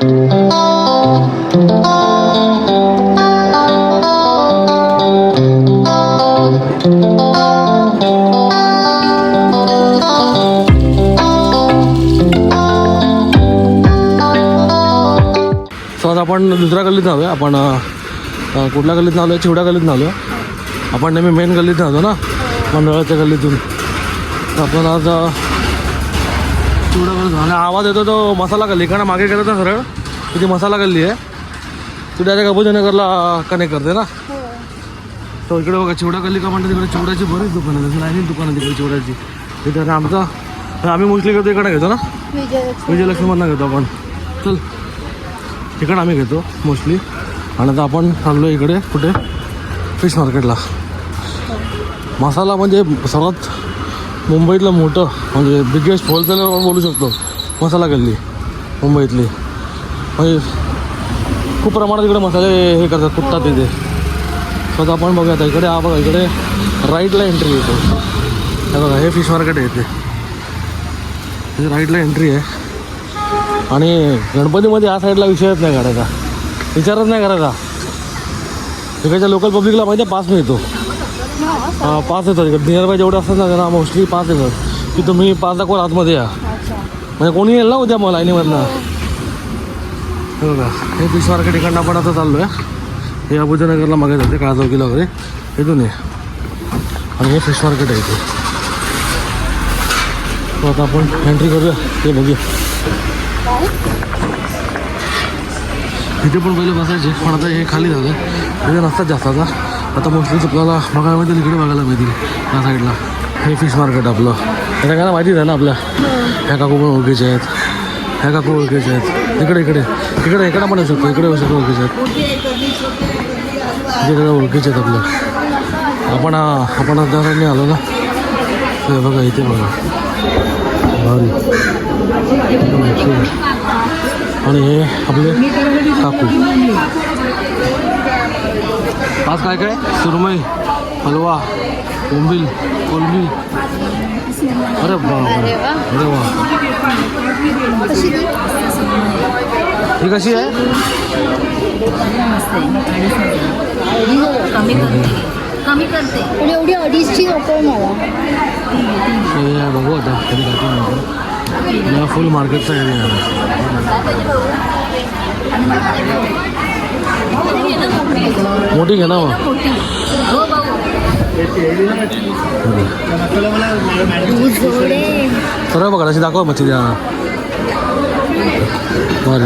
आपण दुसऱ्या गल्लीत आलो आपण कुठल्या गल्लीत आलो आहे गल्लीत आलो आपण नेहमी मेन गल्लीत आलो ना मंडळाच्या गल्लीतून. आपण आज आणि आवाज येतो तो मसाला गल्ली कारण मागे गेलं तर सरळ? तिथे मसाला गल्ली आहे. तू डायरेक्ट अबुजनगरला कनेक्ट करते ना? तो इकडे बघा चिवडा गल्ली का म्हणते तिकडे? चिवड्याची बरीच दुकानं आहेत. लाईनीत दुकानं तिकडे चिवड्याची. तिथे आमचा आम्ही मोस्टली घेतो इकडे घेतो ना? विजयलक्ष्मी. विजयलक्ष्मीमधनं घेतो आपण. चल. तिकडं आम्ही घेतो मोस्टली आणि आता आपण चाललो इकडे कुठे? फिश मार्केटला मसाला म्हणजे सर्वात मुंबईतलं मोठं म्हणजे बिगेस्ट होलसेलर बोलू शकतो. मसाला गल्ली मुंबईतली. म्हणजे खूप प्रमाणात इकडे मसाले हे करतात कुठतात तिथे स्वतः आपण बघूया आता इकडे हा बघा इकडे राईटला एंट्री येतो. हे बघा हे फिश मार्केट आहे राईटला एंट्री आहे. आणि गणपतीमध्ये या साईडला विषयच नाही काढायचा विचारच नाही करायचा. तिकडच्या लोकल पब्लिकला माहिती आहे पास मिळतो. हा पास येतात इकडे. नियर बाय जेवढे असतात ना त्यांना मोस्टली पास येतात. की तुम्ही पाच दाखवा आतमध्ये या. म्हणजे कोणी येईल ना उद्या मग लाईनीमधनं हे. बघा हे फिश मार्केट इकडनं आपण आता चाललो आहे हे अबुजनगरला मागे जाते काळचौकीला वगैरे. इथून आहे आणि हे फिश मार्केट आहे इथे. तो आता आपण एंट्री करूया. ते बघूया. इथे पण पहिले बसायचे पण आता हे खाली झालं. इथे नसतात जास्त आता आता मोस्टली आपल्याला बघायला मिळतील इकडे बघायला मिळतील या साईडला. हे फिश मार्केट आपलं. हे सगळ्यांना माहिती आहे ना आपल्या? ह्या काकू पण ओळखीचे आहेत. ह्या काकू ओळखीचे आहेत. इकडे इकडे. इकडे इकडे पण येऊ शकतो. इकडे येऊ शकतो ओळखीचे आहेत. इकडे ओळखीचे आहेत आपलं. आपण आपण आता साईडने आलो ना. ते बघा इथे बघा. भारी. आणि हे आपले काकू. आज काय काय? सुरमई हलवा कोंबील कोलबी अरे. अरे वा. ही कशी आहे? कमी करते. कमी करते. पण एवढी अडीचची नको मला. हे बघू आता. कधी काय म्हणतो फुल मार्केटचा एरिया आहे मोठी घे ना मग हो भाऊ जोडे सरळ बघा अशी दाखवा मच्छी द्या भारी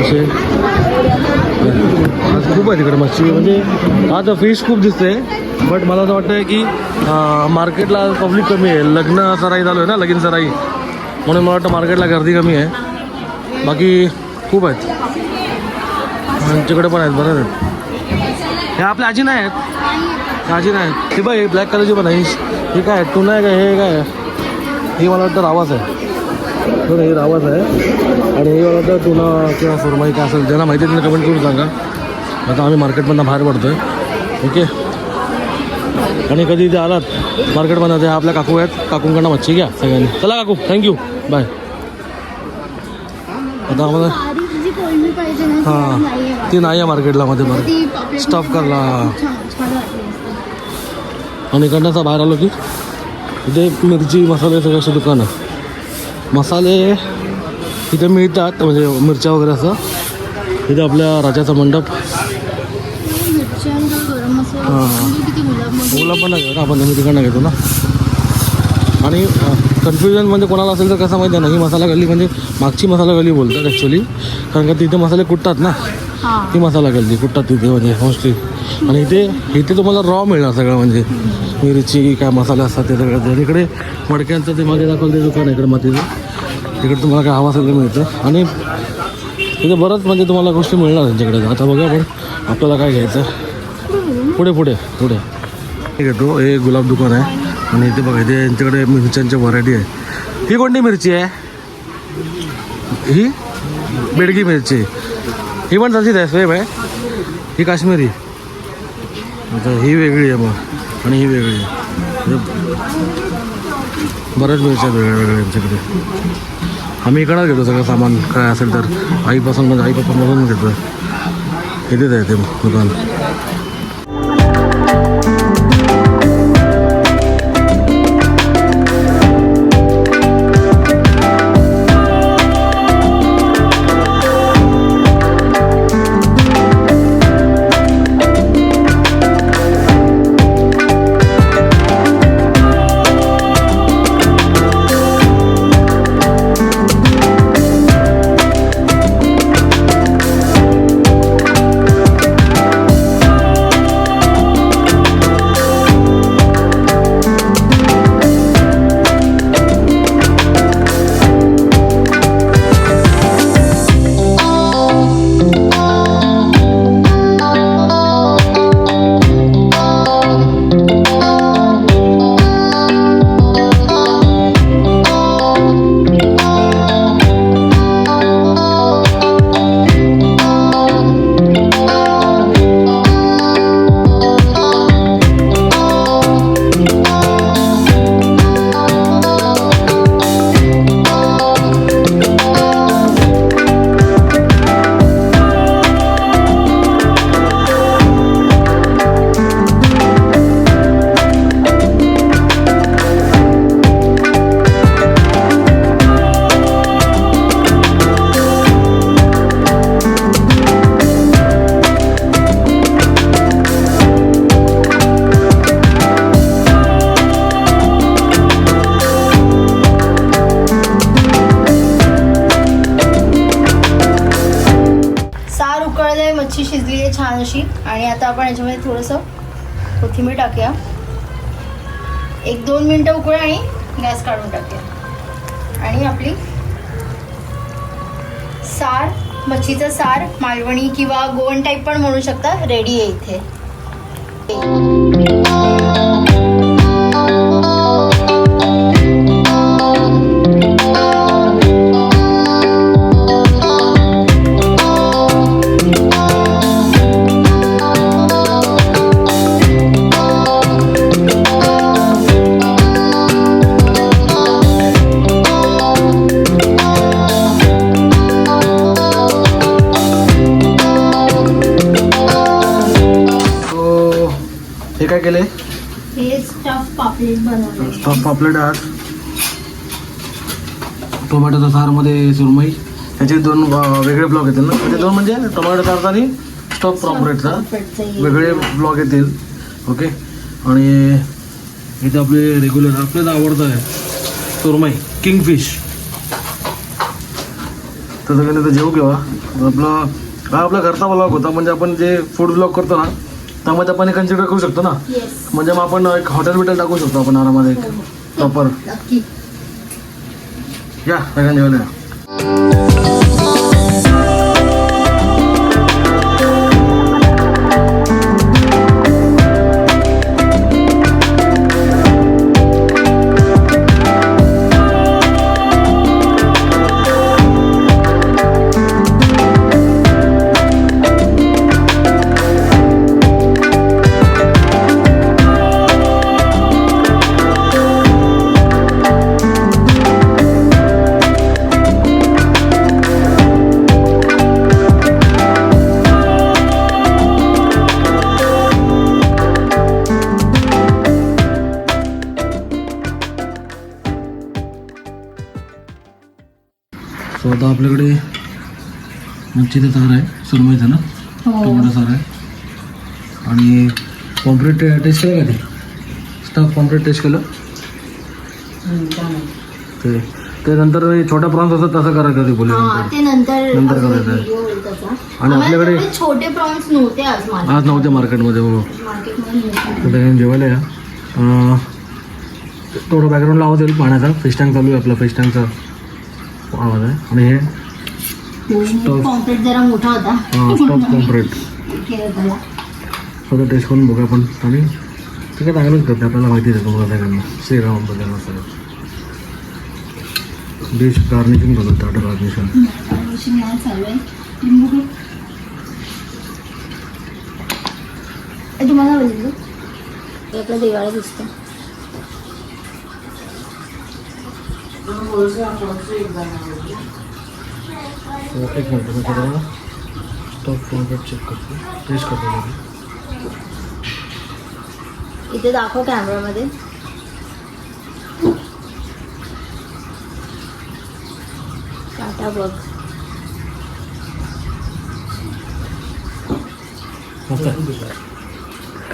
असे आज खूप आहे तिकडे मच्छी. म्हणजे आज फिश खूप दिसते. बट मला असं वाटतं की मार्केटला पब्लिक कमी आहे. लग्न सराई चालू आहे ना लगीन सराई. म्हणून मला वाटतं मार्केटला गर्दी कमी आहे. बाकी खूप आहेत. आमच्याकडे पण आहेत बरं आहेत. हे आपल्या आजी नाही आहेत. ह्या आजी नाही आहेत. हे बघ हे ब्लॅक कलरची पण आहे. हे काय आहे? टुना आहे का? हे काय आहे? हे मला वाटतं रावाच आहे. बरं हे रावाच आहे. आणि हे मला वाटतं तुला किंवा सुरमाई काय असेल ज्यांना माहिती आहे त्यांना कमेंट करून सांगा. आता आम्ही मार्केटमधनं बाहेर पडतो आहे ओके? आणि कधी इथे आलात? मार्केटमधनं ते आपल्या काकू आहेत. काकूंकडनं मच्छी घ्या सगळ्यांनी. चला काकू थँक्यू बाय आता आम्हाला हां ती नाही आहे मार्केटला मध्ये बरं स्टॉप करला आणि इकडनं बाहेर आलो की इथे मिरची मसाले सगळे असे दुकानं मसाले इथे मिळतात म्हणजे मिरच्या वगैरे असं. इथे आपल्या राजाचा मंडप. गुलाब पण नाही घेऊ ना आपण नेहमी तिकडनं घेतो ना. आणि कन्फ्युजन म्हणजे कोणाला असेल तर कसं माहिती आहे ना ही मसाला गल्ली म्हणजे मागची मसाला गल्ली बोलतात ॲक्च्युली कारण का तिथे मसाले कुटतात ना. ती मसाला गल्ली कुटतात तिथे म्हणजे मोस्टली आणि इथे इथे तुम्हाला रॉ मिळणार सगळं म्हणजे. मिरची काय मसाले असतात ते सगळं. इकडे मडक्यांचं ते मागे दाखवलं ते दुकान आहे इकडे मातीचं. तिकडे तुम्हाला काय हवा सगळं मिळतं. आणि इथे बरंच म्हणजे तुम्हाला गोष्टी मिळणार त्यांच्याकडे. आता बघा पण आपल्याला काय घ्यायचं. पुढे पुढे पुढे. घेतो. तो हे गुलाब दुकान आहे. आणि इथे बघा इथे यांच्याकडे मिरच्यांच्या व्हरायटी आहे. ही कोणती मिरची आहे? ही बेडगी मिरची. ही पण तशीच आहे सेम आहे. ही काश्मीरी. आता ही वेगळी आहे मग आणि ही वेगळी आहे. बऱ्याच मिरच्या वेगळ्या वेगळ्या यांच्याकडे. आम्ही इकडं घेतो सगळं सामान काय असेल तर. आईपासून म्हणजे आईपासून पप्पापासून घेतो इथेच आहे ते दुकान. आपण याच्यामध्ये थोडंसं कोथिंबीर टाकूया. एक दोन मिनटं उकळ आणि गॅस काढून टाकूया. आणि आपली सार मच्छीचं सार मालवणी किंवा गोवन टाईप पण म्हणू शकता रेडी आहे इथे. हे काय केले हे स्टफ पापलेट बनवले पापलेट टोमॅटोचा सारमध्ये सुरमई. त्याचे दोन वेगळे ब्लॉक येतील ना? म्हणजे दोन म्हणजे टोमॅटो सारचा आणि स्टॉप पापलेटचा. वेगळे ब्लॉक येतील. ओके आणि इथे आपले रेग्युलर आपल्याला आवडतं आहे. सुरमई. किंगफिश तर सगळ्यांनी तर जेवू किंवा आपला हा आपला घरचा ब्लॉग होता. म्हणजे आपण जे फूड ब्लॉग करतो ना त्यामध्ये आपण कन्सिडर करू शकतो ना? येस म्हणजे मग आपण एक हॉटेल बिटेल टाकू शकतो आपण आरामात एक प्रॉपर नक्की. या सगळ्यांनी जेवायला या. आपल्याकडे मच्छीचं सार आहे सुरमईचं ना? हो. टोमॅटो सार आहे. आणि कॉम्प्लीट टेस्ट केलं का ते? स्टफ कॉम्प्लीट टेस्ट केलं? ते ते नंतर छोटा प्रॉन्स असतात तसं करायचं ते बोलले हा नंतर. करायचं आहे. आणि आपल्याकडे- छोटे प्रॉन्स नव्हते आज नव्हते मार्केटमध्ये हो. कुठे घेऊन जेवायला या. थोडं बॅकग्राऊंड लावत येईल पाण्याचा. फिश टँक चालू आहे आपला फिश टँकचा आवाज आहे. आणि हे जरा मोठा होता. स्टॉप कॉम्प्रेट स्वतः टेस्ट करून बघूया आपण. आणि ते काय चांगलंच करते. आपल्याला माहितीच आहे तुम्हाला सगळ्यांना श्रीरामबद्दल सगळं. डिश गार्निशिंग करून ताटं गार्निशिंग तुम्हाला दिवाळी दिसतं. एक मिनिट मी चेक करतो टेस्ट करतो जरा. इथे दाखव कॅमेरामध्ये काटा बघ.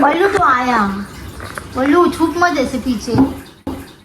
बल्लू तो आया बल्लू छुप मत ऐसे पीछे